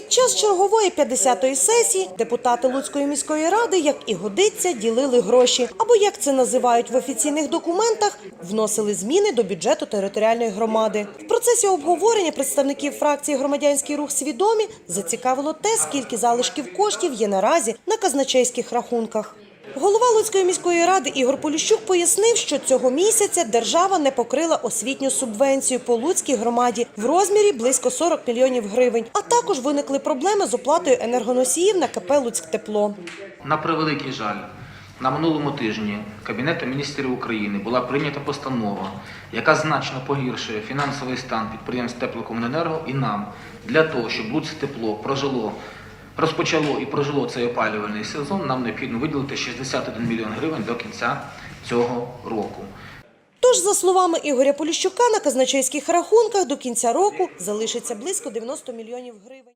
Під час чергової 50-ї сесії депутати Луцької міської ради, як і годиться, ділили гроші, або як це називають в офіційних документах, вносили зміни до бюджету територіальної громади. В процесі обговорення представників фракції громадянський рух свідомі зацікавило те, скільки залишків коштів є наразі на казначейських рахунках. Голова Луцької міської ради Ігор Поліщук пояснив, що цього місяця держава не покрила освітню субвенцію по Луцькій громаді в розмірі близько 40 мільйонів гривень. А також виникли проблеми з оплатою енергоносіїв на КП «Луцьктепло». На превеликий жаль, на минулому тижні Кабінетом міністрів України була прийнята постанова, яка значно погіршує фінансовий стан підприємств теплокомуненерго і нам для того, щоб Луцьтепло прожило, розпочало і прожило цей опалювальний сезон, нам необхідно виділити 61 мільйон гривень до кінця цього року. Тож, за словами Ігоря Поліщука, на казначейських рахунках до кінця року залишиться близько 90 мільйонів гривень.